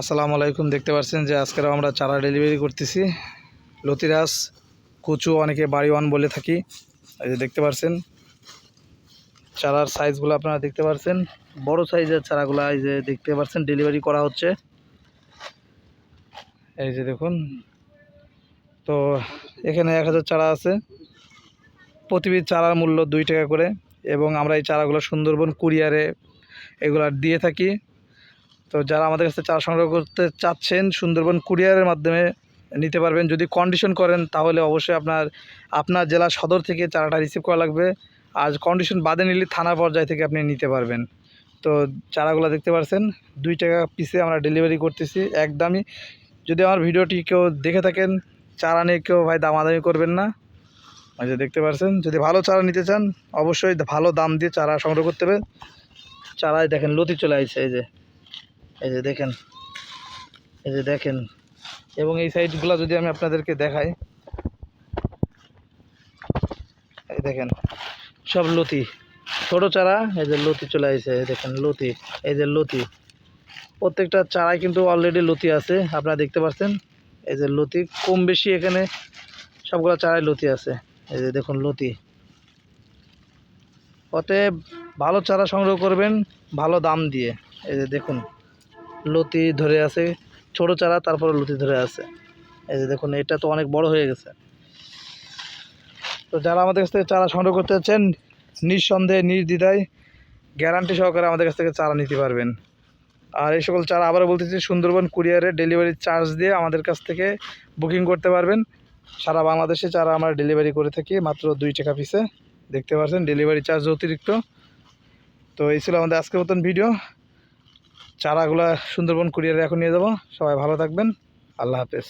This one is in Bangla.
আসসালামু আলাইকুম, দেখতে পাচ্ছেন যে আজকের আমরা চারা ডেলিভারি করতেছি। লতিরাস কচু অনেকে বাড়ি ওয়ান বলে থাকি। এই যে দেখতে পাচ্ছেন, চারার সাইজগুলো আপনারা দেখতে পাচ্ছেন। বড় সাইজের চারাগুলো এই যে দেখতে পাচ্ছেন ডেলিভারি করা হচ্ছে। এই যে দেখুন, তো এখানে এক হাজার চারা আছে। প্রতিটি চারার মূল্য দুই টাকা করে, এবং আমরা এই চারাগুলো সুন্দরবন কুরিয়ারে এগুলা দিয়ে থাকি। তো যারা আমাদের কাছে চারা সংগ্রহ করতে চাচ্ছেন, সুন্দরবন কুরিয়ারের মাধ্যমে নিতে পারবেন। যদি কন্ডিশন করেন, তাহলে অবশ্যই আপনার আপনার জেলা সদর থেকে চারাটা রিসিভ করা লাগবে। আর কন্ডিশন বাদে নিলে থানা পর্যায় থেকে আপনি নিতে পারবেন। তো চারাগুলো দেখতে পাচ্ছেন দুই টাকা পিসে আমরা ডেলিভারি করতেছি, একদমই। যদি আমার ভিডিওটি কেউ দেখে থাকেন, চারা নিয়ে কেউ ভাই দামাদামি করবেন না। যে দেখতে পাচ্ছেন যদি ভালো চারা নিতে চান, অবশ্যই ভালো দাম দিয়ে চারা সংগ্রহ করতে হবে। চারায় দেখেন লতি চলে আসছে এই যে। এই যে দেখেন, এই যে দেখেন। এবং এই সাইডগুলো যদি আমি আপনাদেরকে দেখাই দেখেন, সব লতি, ছোট চারা, এই যে লতি চলে আসছে দেখেন লতি, এই যে লতি। প্রত্যেকটা চারায় কিন্তু অলরেডি লতি আছে, আপনারা দেখতে পাচ্ছেন? এই যে লতি, কম বেশি এখানে সবগুলো চারায় লতি আছে। এই যে দেখুন লতি। অতএব ভালো চারা সংগ্রহ করবেন, ভালো দাম দিয়ে। এই যে দেখুন। লতি ধরে আছে, ছোট চারা, তারপরে লতি ধরে আছে। এই যে দেখুন, এটা তো অনেক বড় হয়ে গেছে। তো যারা আমাদের কাছ থেকে চারা সংগ্রহ করতে চাচ্ছেন, নিঃসন্দেহে, নির্দ্বিধায় গ্যারান্টি সহকারে আমাদের কাছ থেকে চারা নিতে পারবেন। আর এই সকল চারা আবারও বলতেছি সুন্দরবন কুরিয়ারে ডেলিভারি চার্জ দিয়ে আমাদের কাছ থেকে বুকিং করতে পারবেন। সারা বাংলাদেশে চারা আমরা ডেলিভারি করে থাকি, মাত্র দুই টাকা পিসে। দেখতে পাচ্ছেন, ডেলিভারি চার্জ অতিরিক্ত। তো এই ছিল আমাদের আজকের মতন ভিডিও। চারাগুলা সুন্দরবন কুরিয়ারে এখন নিয়ে যাব। সবাই ভালো থাকবেন। আল্লাহ হাফেজ।